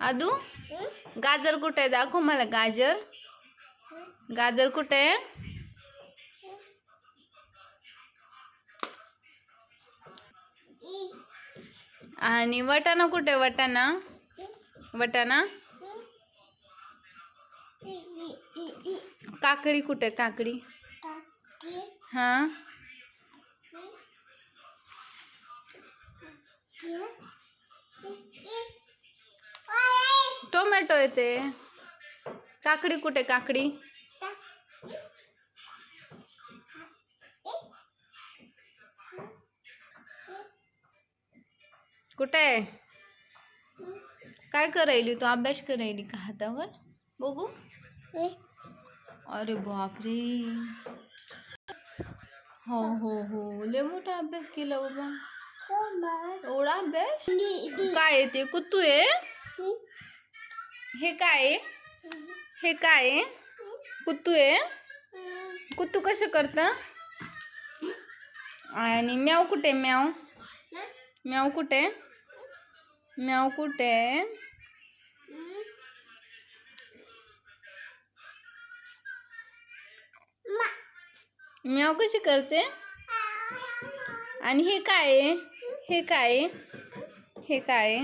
आदू? गाजर कुठे आहे? दाखव मला गाजर. गाजर कुठे आहे? आणि वटाणा कुठे वटाणा? वटाणा? काकडी कुठे काकडी? हा? टोमॅटो येते. काकडी कुठे काकडी? कुठे? आहे काय करायली तू? अभ्यास करायली का हातावर? बघू. अरे बापरे. हो हो हो. लय मोठा अभ्यास केला बाबा. एवढा अभ्यास? काय येते? ते कुत्तू आहे? हे काय आहे? हे काय कुतू कुत्तू आहे? कुत्तू कसं करतं? आणि म्याव कुठे म्याव? म्याव कुठे? म्याव कुठे? म्याव कशी करते? आणि हे काय आहे? हे काय हे काय